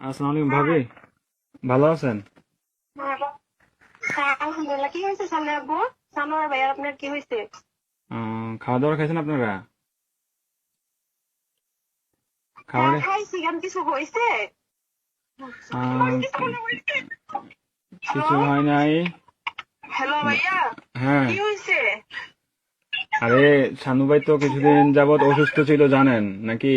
আসসালামু আলাইকুম ভাবি। ভালো আছেন? হ্যাঁ আলহামদুলিল্লাহ। কি হয়েছে সামনে আব্বু? সানোয়ার ভাইয়ার আপনার কি হয়েছে? খাওয়া দাওয়া খাইছেন আপনারা? হ্যাঁ, খাইছি কিছু হয়েছে? কিছু হয় নাই। হ্যালো ভাইয়া। হ্যাঁ। কি হয়েছে? আরে সানু ভাই তো কিছুদিন যাবত অসুস্থ ছিল জানেন নাকি?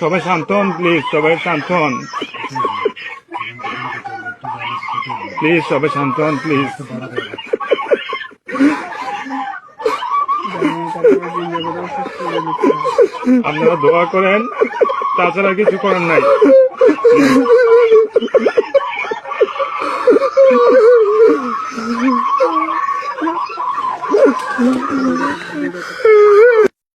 সবাই শান্তন প্লিজ সবাই শান্তন প্লিজ সবাই শান্তন প্লিজ আপনারা দোয়া করেন, তাছাড়া কিছু করেন নাই Mm-hmm.